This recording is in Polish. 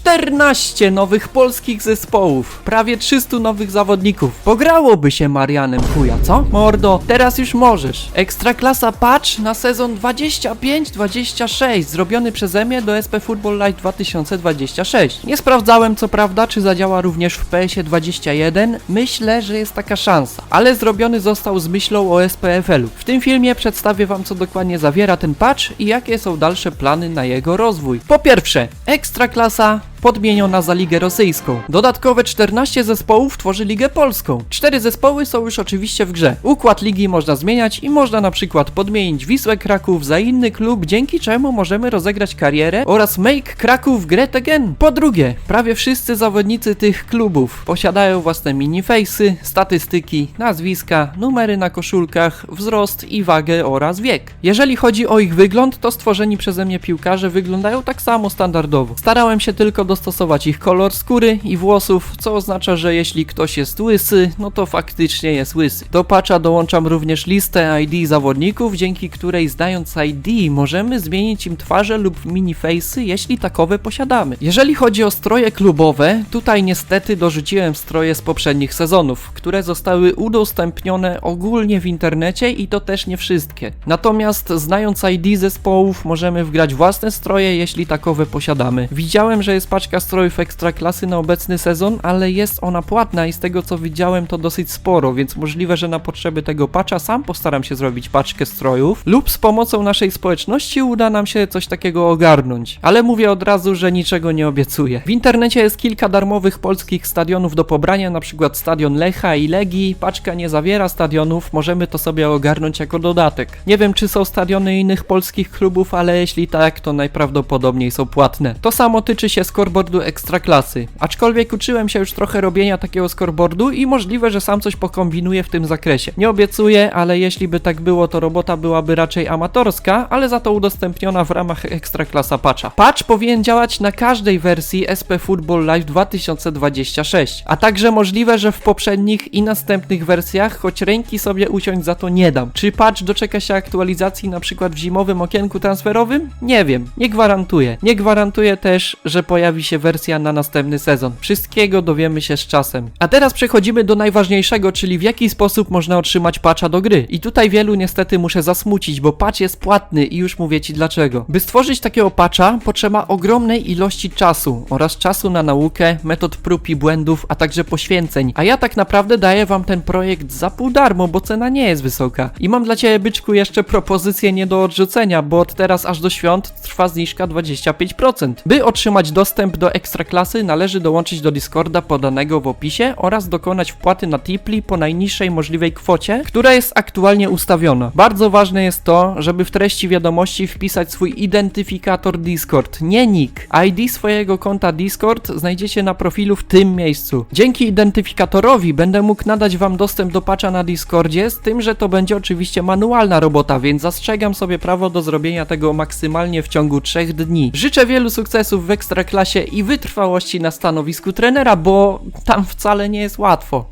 14 nowych polskich zespołów, prawie 300 nowych zawodników. Pograłoby się Marianem chuja, co? Mordo, teraz już możesz. Ekstraklasa patch na sezon 25-26, zrobiony przeze mnie do SP Football Live 2026. Nie sprawdzałem co prawda, czy zadziała również w PS-ie 21. Myślę, że jest taka szansa, ale zrobiony został z myślą o SPFL-u. W tym filmie przedstawię wam co dokładnie zawiera ten patch i jakie są dalsze plany na jego rozwój. Po pierwsze, Ekstraklasa podmieniona za Ligę Rosyjską. Dodatkowe 14 zespołów tworzy Ligę Polską. Cztery zespoły są już oczywiście w grze. Układ ligi można zmieniać i można na przykład podmienić Wisłę Kraków za inny klub, dzięki czemu możemy rozegrać karierę oraz make Kraków great again. Po drugie, prawie wszyscy zawodnicy tych klubów posiadają własne miniface'y, statystyki, nazwiska, numery na koszulkach, wzrost i wagę oraz wiek. Jeżeli chodzi o ich wygląd, to stworzeni przeze mnie piłkarze wyglądają tak samo standardowo. Starałem się tylko dostosować ich kolor skóry i włosów, co oznacza, że jeśli ktoś jest łysy, no to faktycznie jest łysy. Do patcha dołączam również listę ID zawodników, dzięki której znając ID możemy zmienić im twarze lub miniface'y, jeśli takowe posiadamy. Jeżeli chodzi o stroje klubowe, tutaj niestety dorzuciłem stroje z poprzednich sezonów, które zostały udostępnione ogólnie w internecie i to też nie wszystkie. Natomiast znając ID zespołów możemy wgrać własne stroje, jeśli takowe posiadamy. Widziałem, że jest paczka strojów ekstraklasy na obecny sezon, ale jest ona płatna i z tego co widziałem to dosyć sporo, więc możliwe, że na potrzeby tego patcha sam postaram się zrobić paczkę strojów lub z pomocą naszej społeczności uda nam się coś takiego ogarnąć. Ale mówię od razu, że niczego nie obiecuję. W internecie jest kilka darmowych polskich stadionów do pobrania, przykład stadion Lecha i Legii. Paczka nie zawiera stadionów, możemy to sobie ogarnąć jako dodatek. Nie wiem czy są stadiony innych polskich klubów, ale jeśli tak, to najprawdopodobniej są płatne. To samo tyczy się scoreboardu ekstraklasy. Aczkolwiek uczyłem się już trochę robienia takiego scoreboardu i możliwe, że sam coś pokombinuję w tym zakresie. Nie obiecuję, ale jeśli by tak było, to robota byłaby raczej amatorska, ale za to udostępniona w ramach ekstraklasa patcha. Patch powinien działać na każdej wersji SP Football Live 2026, a także możliwe, że w poprzednich i następnych wersjach, choć ręki sobie uciąć za to nie dam. Czy patch doczeka się aktualizacji na przykład w zimowym okienku transferowym? Nie wiem, nie gwarantuję. Nie gwarantuję też, że pojawi się wersja na następny sezon. Wszystkiego dowiemy się z czasem. A teraz przechodzimy do najważniejszego, czyli w jaki sposób można otrzymać patcha do gry. I tutaj wielu niestety muszę zasmucić, bo patch jest płatny i już mówię ci dlaczego. By stworzyć takiego patcha potrzeba ogromnej ilości czasu oraz czasu na naukę, metod prób i błędów, a także poświęceń. A ja tak naprawdę daję wam ten projekt za pół darmo, bo cena nie jest wysoka. I mam dla ciebie byczku jeszcze propozycję nie do odrzucenia, bo od teraz aż do świąt trwa zniżka 25%. By otrzymać dostęp do ekstraklasy należy dołączyć do Discorda podanego w opisie oraz dokonać wpłaty na Tipli po najniższej możliwej kwocie, która jest aktualnie ustawiona. Bardzo ważne jest to, żeby w treści wiadomości wpisać swój identyfikator Discord, nie nick. ID swojego konta Discord znajdziecie na profilu w tym miejscu. Dzięki identyfikatorowi będę mógł nadać wam dostęp do patcha na Discordzie, z tym, że to będzie oczywiście manualna robota, więc zastrzegam sobie prawo do zrobienia tego maksymalnie w ciągu 3 dni. Życzę wielu sukcesów w ekstraklasie i wytrwałości na stanowisku trenera, bo tam wcale nie jest łatwo.